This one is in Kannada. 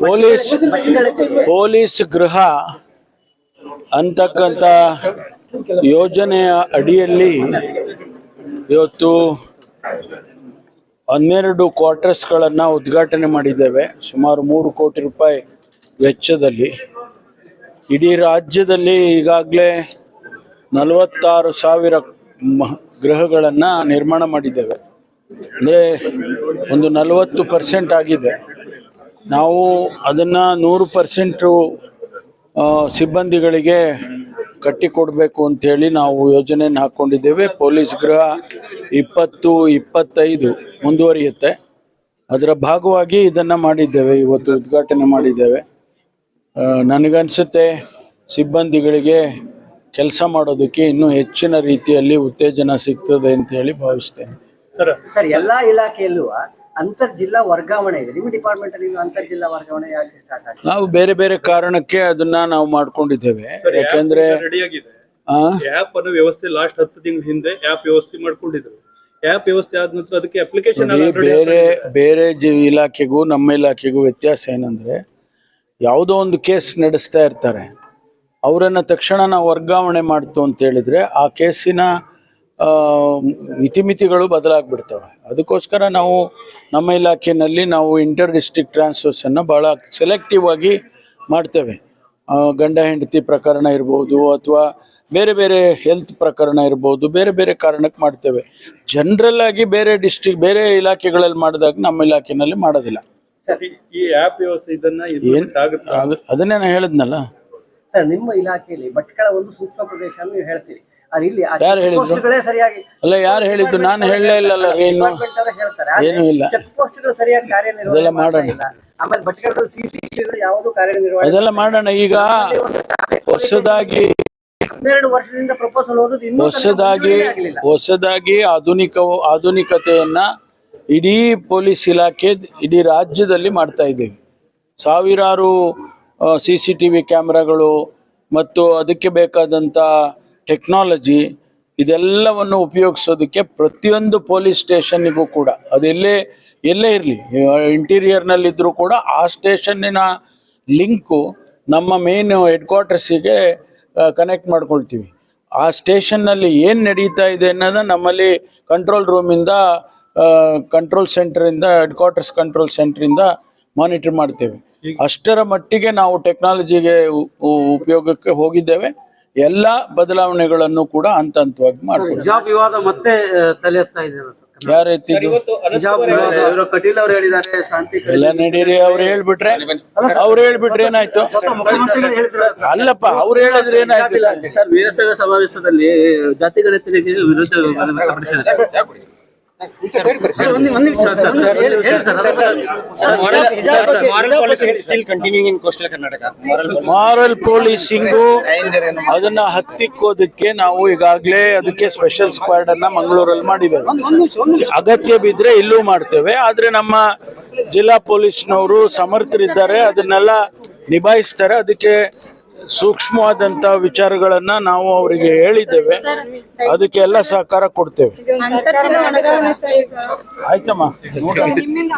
ಪೊಲೀಸ್ ಪೊಲೀಸ್ ಗೃಹ ಅಂತಕ್ಕಂಥ ಯೋಜನೆಯ ಅಡಿಯಲ್ಲಿ ಇವತ್ತು ಹನ್ನೆರಡು ಕ್ವಾರ್ಟರ್ಸ್ಗಳನ್ನು ಉದ್ಘಾಟನೆ ಮಾಡಿದ್ದೇವೆ. ಸುಮಾರು ಮೂರು ಕೋಟಿ ರೂಪಾಯಿ ವೆಚ್ಚದಲ್ಲಿ. ಇಡೀ ರಾಜ್ಯದಲ್ಲಿ ಈಗಾಗಲೇ ನಲವತ್ತಾರು ಸಾವಿರ ಗೃಹಗಳನ್ನು ನಿರ್ಮಾಣ ಮಾಡಿದ್ದೇವೆ. ಅಂದರೆ ಒಂದು ನಲವತ್ತು ಪರ್ಸೆಂಟ್ ಆಗಿದೆ. ನಾವು ಅದನ್ನು ನೂರು ಪರ್ಸೆಂಟು ಸಿಬ್ಬಂದಿಗಳಿಗೆ ಕಟ್ಟಿಕೊಡಬೇಕು ಅಂಥೇಳಿ ನಾವು ಯೋಜನೆಯನ್ನು ಹಾಕ್ಕೊಂಡಿದ್ದೇವೆ ಪೊಲೀಸ್ ಗೃಹ ಇಪ್ಪತ್ತು, ಇಪ್ಪತ್ತೈದು ಮುಂದುವರಿಯುತ್ತೆ. ಅದರ ಭಾಗವಾಗಿ ಇದನ್ನು ಮಾಡಿದ್ದೇವೆ. ಇವತ್ತು ಉದ್ಘಾಟನೆ ಮಾಡಿದ್ದೇವೆ. ನನಗನ್ಸುತ್ತೆ ಸಿಬ್ಬಂದಿಗಳಿಗೆ ಕೆಲಸ ಮಾಡೋದಕ್ಕೆ ಇನ್ನೂ ಹೆಚ್ಚಿನ ರೀತಿಯಲ್ಲಿ ಉತ್ತೇಜನ ಸಿಗ್ತದೆ ಅಂತ ಹೇಳಿ ಭಾವಿಸ್ತೇನೆ. ಸರ್, ಎಲ್ಲ ಇಲಾಖೆಯಲ್ಲೂ ಅಂತರ್ ಜಿಲ್ಲಾ ವರ್ಗಾವಣೆ ಇದೆ. ನಿಮ್ಮ ಡಿಪಾರ್ಟ್ಮೆಂಟ್ ಅಲ್ಲಿ ಅಂತರ್ ಜಿಲ್ಲಾ ವರ್ಗಾವಣೆ ಯಾಕೆ ಸ್ಟಾರ್ಟ್ ಆಗಿದೆ? ನಾವು ಬೇರೆ ಬೇರೆ ಕಾರಣಕ್ಕೆ ಅದನ್ನ ನಾವು ಮಾಡ್ಕೊಂಡಿದ್ದೇವೆ. ಯಾಕಂದ್ರೆ ರೆಡಿ ಆಗಿದೆ. ಆ, ಆಪ್ ಅನ್ನೋ ವ್ಯವಸ್ಥೆ ಲಾಸ್ಟ್ ಹತ್ತು ತಿಂಗಳ ಹಿಂದೆ ಆಪ್ ವ್ಯವಸ್ಥೆ ಮಾಡ್ಕೊಂಡಿದ್ರು. ಆಪ್ ವ್ಯವಸ್ಥೆ ಆದ ನಂತರ ಅದಕ್ಕೆ ಅಪ್ಲಿಕೇಶನ್ ಬೇರೆ ಬೇರೆ ಜಿ- ಇಲಾಖೆಗೂ ನಮ್ಮ ಇಲಾಖೆಗೂ ವ್ಯತ್ಯಾಸ ಏನಂದ್ರೆ ಯಾವುದೋ ಒಂದು ಕೇಸ್ ನಡೆಸ್ತಾ ಇರ್ತಾರೆ. ಅವರನ್ನು ತಕ್ಷಣ ನಾವು ವರ್ಗಾವಣೆ ಮಾಡ್ತು ಅಂತ ಹೇಳಿದ್ರೆ ಆ ಕೇಸಿನ ಇತಿಮಿತಿಗಳು ಬದಲಾಗ್ಬಿಡ್ತವೆ. ಅದಕ್ಕೋಸ್ಕರ ನಾವು ನಮ್ಮ ಇಲಾಖೆಯಲ್ಲಿ ನಾವು ಇಂಟರ್ ಡಿಸ್ಟ್ರಿಕ್ಟ್ ಟ್ರಾನ್ಸ್ಫರ್ಸನ್ನು ಭಾಳ ಸೆಲೆಕ್ಟಿವ್ ಆಗಿ ಮಾಡ್ತೇವೆ. ಗಂಡ ಹೆಂಡತಿ ಪ್ರಕರಣ ಇರ್ಬೋದು ಅಥವಾ ಬೇರೆ ಬೇರೆ ಹೆಲ್ತ್ ಪ್ರಕರಣ ಇರ್ಬೋದು ಬೇರೆ ಬೇರೆ ಕಾರಣಕ್ಕೆ ಮಾಡ್ತೇವೆ. ಜನರಲ್ ಆಗಿ ಬೇರೆ ಡಿಸ್ಟ್ರಿಕ್ಟ್ ಬೇರೆ ಇಲಾಖೆಗಳಲ್ಲಿ ಮಾಡಿದಾಗ ನಮ್ಮ ಇಲಾಖೆನಲ್ಲಿ ಮಾಡೋದಿಲ್ಲ. ಈ ಆಪ್ ವ್ಯವಸ್ಥೆ ಇದನ್ನ ಏನ್? implement ಆಗುತ್ತೆ? ಅದು- ಅದನ್ನೇ ನಾನು ಹೇಳಿದ್ನಲ್ಲ? ಸರ್ ನಿಮ್ಮ ಇಲಾಖೆಯಲ್ಲಿ ಭಟ್ಕಳ ಒಂದು ಸೂಕ್ಷ್ಮ ಪ್ರದೇಶ ನೀವು ಹೇಳ್ತೀರಿ. ಯಾರು ಹೇಳಿದ್ರು? ಸರಿಯಾಗಿ ಅಲ್ಲ ಯಾರು ಹೇಳಿದ್ದು? ನಾನು ಹೇಳಲೇ ಇಲ್ಲಲ್ಲ ಏನು? ಏನು ಇಲ್ಲ. ಚೆಕ್ ಪೋಸ್ಟ್ಗಳು ಸರಿಯಾಗಿ ಕಾರ್ಯನಿರ್ವಹಣೆ ಅದೆಲ್ಲ ಮಾಡ್ತಾ ಮಾಡೋಣ. ಆಮೇಲೆ ಯಾವುದು ಕಾರ್ಯನಿರ್ವಹಣೆ ಅದೆಲ್ಲ ಮಾಡೋಣ. ಈಗ ಹೊಸದಾಗಿ ಹನ್ನೆರಡು ವರ್ಷದಿಂದ ಪ್ರಪೋಸಲ್ ಓದೋದು ಇನ್ನೂ ತನಕ ಹೊಸದಾಗಿ ಹೊಸದಾಗಿ ಆಧುನಿಕ ಆಧುನಿಕತೆಯನ್ನ ಇಡೀ ಪೊಲೀಸ್ ಇಲಾಖೆ ಇಡೀ ರಾಜ್ಯದಲ್ಲಿ ಮಾಡ್ತಾ ಇದ್ದೀವಿ. ಸಾವಿರಾರು ಸಿ ಸಿ ಟಿ ವಿ ಕ್ಯಾಮ್ರಾಗಳು ಮತ್ತು ಅದಕ್ಕೆ ಬೇಕಾದಂಥ ಟೆಕ್ನಾಲಜಿ ಇದೆಲ್ಲವನ್ನು ಉಪಯೋಗಿಸೋದಕ್ಕೆ ಪ್ರತಿಯೊಂದು ಪೊಲೀಸ್ ಸ್ಟೇಷನ್ನಿಗೂ ಕೂಡ ಅದೆಲ್ಲೇ ಎಲ್ಲೇ ಇರಲಿ ಇಂಟೀರಿಯರ್ನಲ್ಲಿದ್ದರೂ ಕೂಡ ಆ ಸ್ಟೇಷನ್ನಿನ ಲಿಂಕು ನಮ್ಮ ಮೇನ್ ಹೆಡ್ ಕ್ವಾರ್ಟರ್ಸಿಗೆ ಕನೆಕ್ಟ್ ಮಾಡ್ಕೊಳ್ತೀವಿ. ಆ ಸ್ಟೇಷನ್ನಲ್ಲಿ ಏನು ನಡೀತಾ ಇದೆ ಅನ್ನೋದು ನಮ್ಮಲ್ಲಿ ಕಂಟ್ರೋಲ್ ರೂಮಿಂದ ಕಂಟ್ರೋಲ್ ಸೆಂಟ್ರಿಂದ ಹೆಡ್ ಕ್ವಾರ್ಟರ್ಸ್ ಕಂಟ್ರೋಲ್ ಸೆಂಟ್ರಿಂದ ಮಾನಿಟರ್ ಮಾಡ್ತೇವೆ. ಅಷ್ಟರ ಮಟ್ಟಿಗೆ ನಾವು ಟೆಕ್ನಾಲಜಿಗೆ ಉಪಯೋಗಕ್ಕೆ ಹೋಗಿದ್ದೇವೆ. ಎಲ್ಲ ಬದಲಾವಣೆಗಳನ್ನು ಕೂಡ ಹಂತ ಹಂತವಾಗಿ ಮಾಡ್ತೀವಿ ಹಿಜಾಬ್ ವಿವಾದ ಮತ್ತೆ ತಲೆ ಎತ್ತಾ. ಯಾರು ಕಟೀಲ್ ಅವರು ಹೇಳಿದ್ದಾರೆ ಶಾಂತಿ ಎಲ್ಲ ನಡೀರಿ ಅವ್ರು ಹೇಳ್ಬಿಟ್ರೆ ಅವ್ರು ಹೇಳ್ಬಿಟ್ರೆ ಏನಾಯ್ತು ಅಲ್ಲಪ್ಪ ಅವ್ರು ಹೇಳಿದ್ರೆ ಏನಾಯ್ತು ಸರ್ ವೀರಶೈವ ಸಮಾವೇಶದಲ್ಲಿ ಜಾತಿ ಗಣತಿಗೆ ವಿರುದ್ಧ ಮಾರಲ್ ಪೊಲೀಸಿಂಗು ಅದನ್ನ ಹತ್ತಿಕ್ಕೋದಕ್ಕೆ ನಾವು ಈಗಾಗಲೇ ಅದಕ್ಕೆ ಸ್ಪೆಷಲ್ ಸ್ಕ್ವಾಡ್ ಅನ್ನ ಮಂಗಳೂರಲ್ಲಿ ಮಾಡಿದ್ದೇವೆ. ಅಗತ್ಯ ಬಿದ್ರೆ ಇಲ್ಲೂ ಮಾಡ್ತೇವೆ. ಆದ್ರೆ ನಮ್ಮ ಜಿಲ್ಲಾ ಪೊಲೀಸ್ನವರು ಸಮರ್ಥರಿದ್ದಾರೆ ಅದನ್ನೆಲ್ಲ ನಿಭಾಯಿಸ್ತಾರೆ. ಅದಕ್ಕೆ ಸೂಕ್ಷ್ಮವಾದಂತ ವಿಚಾರಗಳನ್ನ ನಾವು ಅವರಿಗೆ ಹೇಳಿದ್ದೇವೆ. ಅದಕ್ಕೆ ಎಲ್ಲ ಸಹಕಾರ ಕೊಡ್ತೇವೆ. ಆಯ್ತಮ್ಮ.